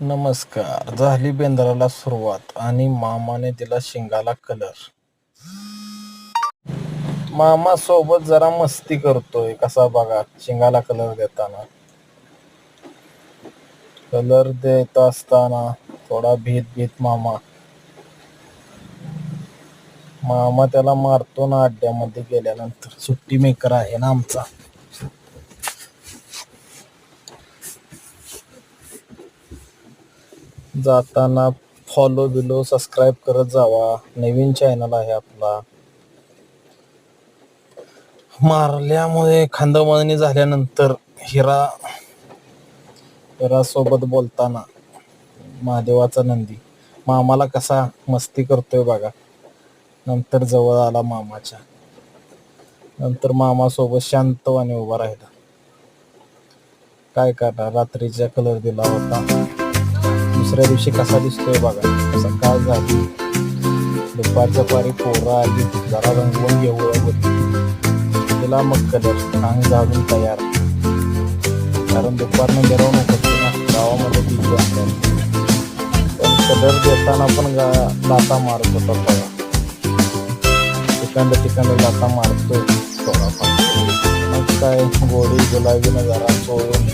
नमस्कार. झाली बेंद्राला सुरुवात आणि मामाने दिला शिंगाला कलर मामा सोबत जरा मस्ती करतोय कसा बघा शिंगाला कलर देताना. कलर देत असताना थोडा भीत भीत मामा. मामा त्याला मारतो ना अड्ड्यामध्ये गेल्यानंतर. सुट्टी मेकर आहे ना आमचा. जाताना फॉलो बिलो सबस्क्राईब करत जावा. नवीन चॅनल आहे आपला. मारल्यामुळे खांदमळणी झाल्यानंतर हिरा हिरासोबत बोलताना महादेवाचा नंदी मामाला कसा मस्ती करतोय बघा. नंतर जवळ आला मामाच्या. नंतर मामासोबत शांतवाने उभा राहिला. काय करणार? रात्रीचा कलर दिला होता. दुसऱ्या दिवशी कसा दिसतोय बघा. सकाळ झाली. दुपारच्या पारी पोरं आली. जरा रंगवून घेऊया होती तिला मग कलर अंग झाडून तयार. कारण दुपारनं मिरवणूक होती ना. गावामध्ये ती असतात. पण कलर देताना पण गा लाता मारत होता बघा तिकडं तिकडं लाता मारतोय. थोडाफार. मग काय गोडी गुलाबीनं जरा चोळून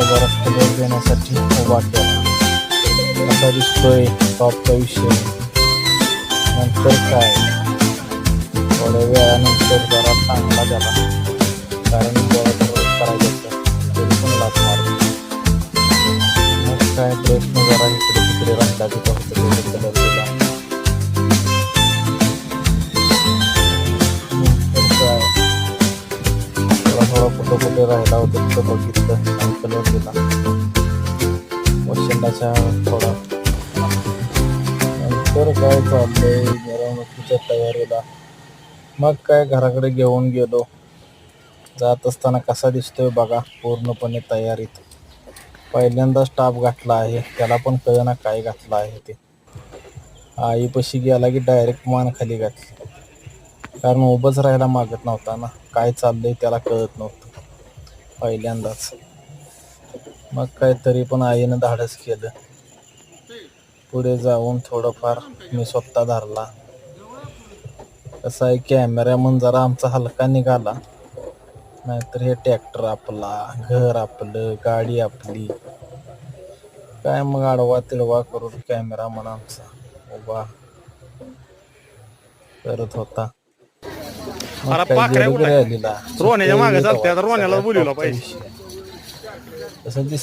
इकडे त्याला जरा कलर देण्यासाठी उभा केला कसा दिसतोय टॉपचा विषय. नंतर काय? थोड्या वेळानंतर जरा चांगला झाला. कारण करायचं तरी पण लाच मारतो मग काय? प्रयत्न जरा इकडे तिकडे रंगा कलर दिला होतं तिथं बघितलं आणि कलर दिला वशिंडाच्या थोडा नंतर काय चाललंय मिरवणुकीच्या तयारीला मग काय घराकडे घेऊन गेलो जात असताना कसा दिसतोय बघा पूर्णपणे तयारीत पहिल्यांदा स्टाफ घातला आहे त्याला पण कळना काय घातलं आहे ते. आईपाशी गेला की डायरेक्ट मान खाली घातली. कारण उभंच राहायला मागत नव्हता ना. काय चाललंय त्याला कळत नव्हतं. पहिल्यांदाच. मग काय तरी पण आईनं धाडस केलं. पुढे जाऊन थोडंफार मी स्वतः धरला. कसं आहे कॅमेऱ्यामन जरा आमचा हलका निघाला. नाहीतर हे ट्रॅक्टर आपला घर आपलं गाडी आपली. काय मग आडवा तिडवा करून कॅमेरा आमचा उभा करत होता. अरे पाखऱ्या आलेला. रोण्याच्या मागे चालते, आता सगळ्यात बोलवलं पाहिजे. तसं दिस